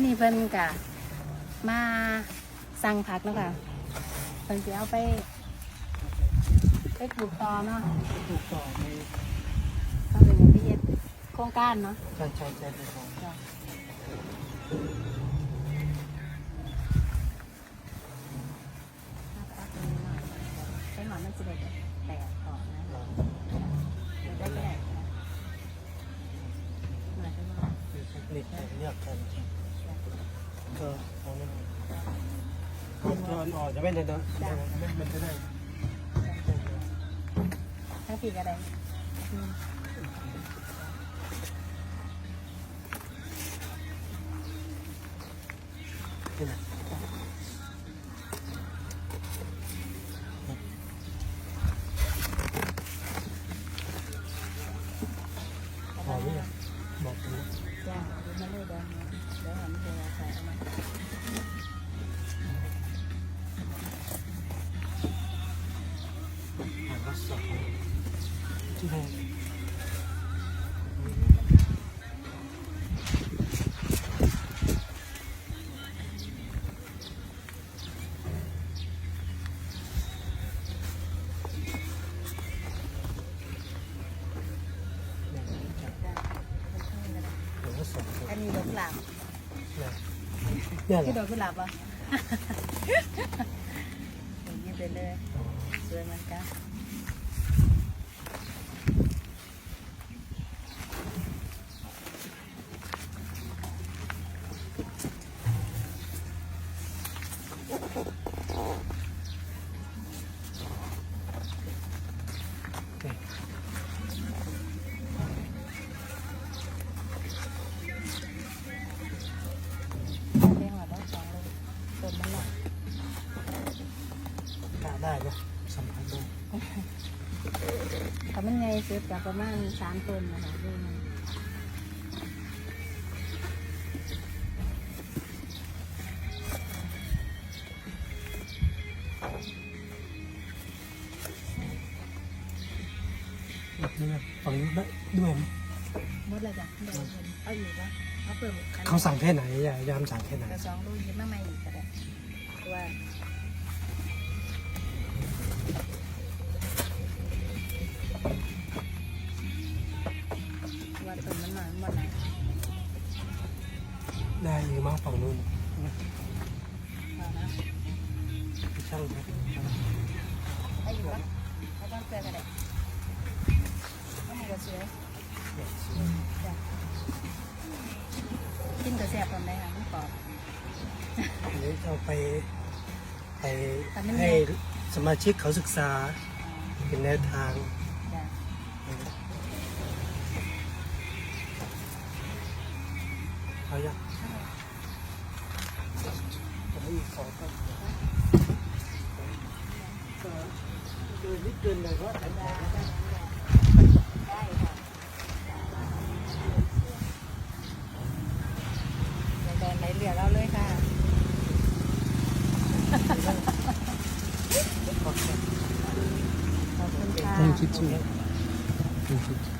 นนี้เพิ่นกะมาสั่งผักแล้วค่ะเพิ่นจะเอาไปไปปลูกต่อเนาะถูกต่อในเขาเป็นอย่างที่เฮ็ดโครงการเนาะการใช้ใจเป็นของจ้ะใช้หมอนมันจะได้แตกต่อนะเดี๋ยวได้ก็ได้ค่ะหน่อยก็ได้คือเทคนิคการเลือกกันก็ เอาเนี่ยจะอ่อนๆจะไม่เลยนะมันจะได้ทั้งสี่ก็ได้อืมที่ไหน บอกกันจ้าดูมาเลยดังนะเดี๋ยวหันไปใส่เอามาที่ไหน สองอันนี้ดอกกุหลาบเนี่ยที่แหดละอกกุหลาบอะอย่างนี้ไปเลยสวยเหมือนกัน ได้ถ้ามันไงเสร็จากประมาณสามต้นนะคะดูมันแบบนี้นะฝั่งนี้ด้ด้วยมดเลยจ้ะเดี๋ยวเอาอยู่ปะเอาเปิดเขาสั่งแค่ไหนยามสั่งแค่ไหนสองลูกยิบมาใหม่อีกก็ได้ว่า หน่อยหมดไหนได้หรือมาฝั่งนู้นเอานะช่างครับเอาอยู่ปะเอาต้องเจอกันเลยเอาให้กระเสือจ้ะกินกระแสบทำได้ค่ะมันกรอบอันนี้เอาไปไปแต่มันให้สมาชิกเขาศึกษาเป็นแนวทาง จะให้อีกสองต้นเกินนิดเกินเลยว่าแต่ได้ค่ะแดงไหลเหลือเราเลยค่ะขอบคุณค่ะต้องคิดชื่อต้องคิด